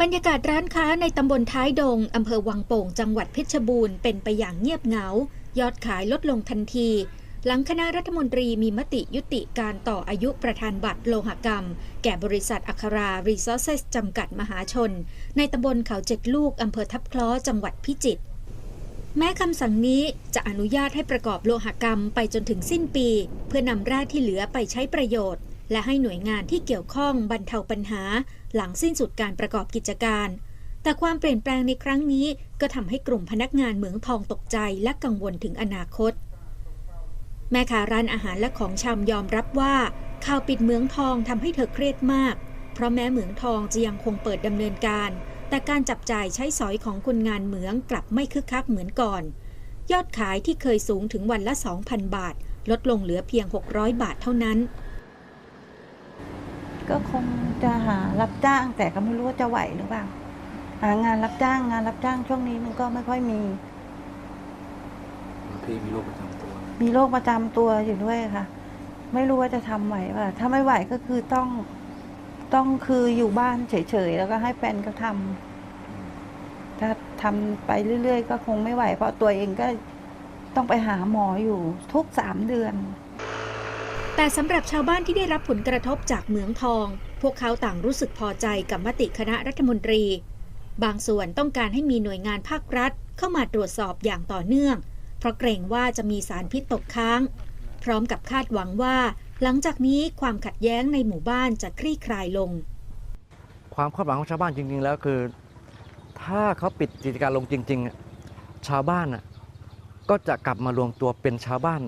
บรรยากาศร้านค้าในตำบลท้ายดง อำเภอวังโป่ง จังหวัดเพชรบูรณ์เป็นไปอย่างเงียบเหงา ยอดขายลดลงทันที หลังคณะรัฐมนตรีมีมติยุติการต่ออายุประธานบัตรโลหกรรม แก่บริษัทอัครารีซอสเซสจำกัดมหาชน ในตำบลเขาเจ็ดลูก อำเภอทับคล้อ จังหวัดพิจิตร แม้คำสั่งนี้จะอนุญาตให้ประกอบโลหกรรมไปจนถึงสิ้นปี เพื่อนำแร่ที่เหลือไปใช้ประโยชน์ และให้หน่วยงานที่เกี่ยวข้องบรรเทาปัญหา หลังสิ้นสุดการประกอบกิจการ แต่ความเปลี่ยนแปลงในครั้งนี้ ก็ทำให้กลุ่มพนักงานเหมืองทองตกใจและกังวลถึงอนาคต แม่ค้าร้านอาหารและของชำยอมรับว่า ข่าวปิดเหมืองทองทำให้เธอเครียดมาก เพราะแม้เหมืองทองจะยังคงเปิดดำเนินการ แต่การจับจ่ายใช้สอยของคนงานเหมืองกลับไม่คึกคักเหมือนก่อน ยอดขายที่เคยสูงถึงวันละ 2,000 บาท ลดลงเหลือเพียง 600 บาทเท่านั้น ก็คงจะหารับจ้าง แต่ก็ไม่รู้ว่าจะไหวหรือเปล่าหางานรับจ้างงานรับจ้างช่วงนี้มันก็ไม่ค่อยมี พี่มีโรคประจำตัว มีโรคประจำตัวอยู่ด้วยค่ะ ไม่รู้ว่าจะทำไหวป่ะถ้าไม่ไหวก็คือต้องต้องคืออยู่บ้านเฉยๆแล้วก็ให้แฟนเขาทำถ้าทำไปเรื่อยๆ ก็คงไม่ไหว เพราะตัวเองก็ต้องไปหาหมออยู่ทุกสามเดือน แต่สำหรับชาวบ้านที่ได้รับผลกระทบจากเหมืองทอง พวกเขาต่างรู้สึกพอใจกับมติคณะรัฐมนตรี บางส่วนต้องการให้มีหน่วยงานภาครัฐ เข้ามาตรวจสอบอย่างต่อเนื่อง เพราะเกรงว่าจะมีสารพิษตกค้าง พร้อมกับคาดหวังว่า หลังจากนี้ความขัดแย้งในหมู่บ้านจะคลี่คลายลง ความคาดหวังของชาวบ้านจริงๆ แล้วคือ ถ้าเขาปิดกิจการลงจริง ๆ ชาวบ้านก็จะกลับมารวมตัวเป็นชาวบ้าน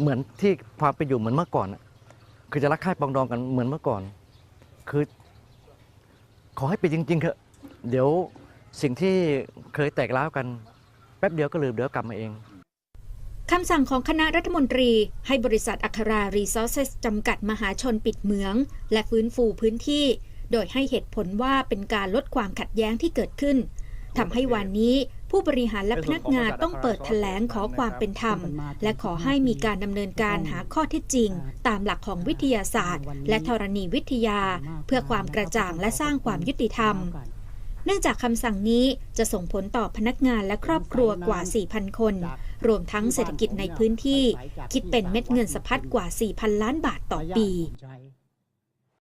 เหมือนที่ความเป็นอยู่เหมือนเมื่อก่อนคือจะรักใคร่ปองดองกันเหมือนเมื่อก่อน คือ ขอให้ปิดจริงๆเถอะเดี๋ยวสิ่งที่เคยแตกร้าวกันแป๊บเดียวก็ลืมเดี๋ยวกลับมาเองคำสั่งของคณะรัฐมนตรี ให้บริษัทอัครารีซอสเซสจำกัดมหาชนปิดเหมือง และฟื้นฟูพื้นที่ โดยให้เหตุผลว่าเป็นการลดความขัดแย้งที่เกิดขึ้นทำให้วันนี้ ผู้บริหารและพนักงานต้องเปิดแถลงขอความเป็นธรรม และขอให้มีการดำเนินการหาข้อเท็จจริง ตามหลักของวิทยาศาสตร์ และธรณีวิทยา เพื่อความกระจ่างและสร้างความยุติธรรม เนื่องจากคำสั่งนี้จะส่งผลต่อพนักงานและครอบครัวกว่า 4,000 คน รวมทั้งเศรษฐกิจในพื้นที่ คิดเป็นเม็ดเงินสะพัดกว่า 4,000 ล้านบาทต่อปี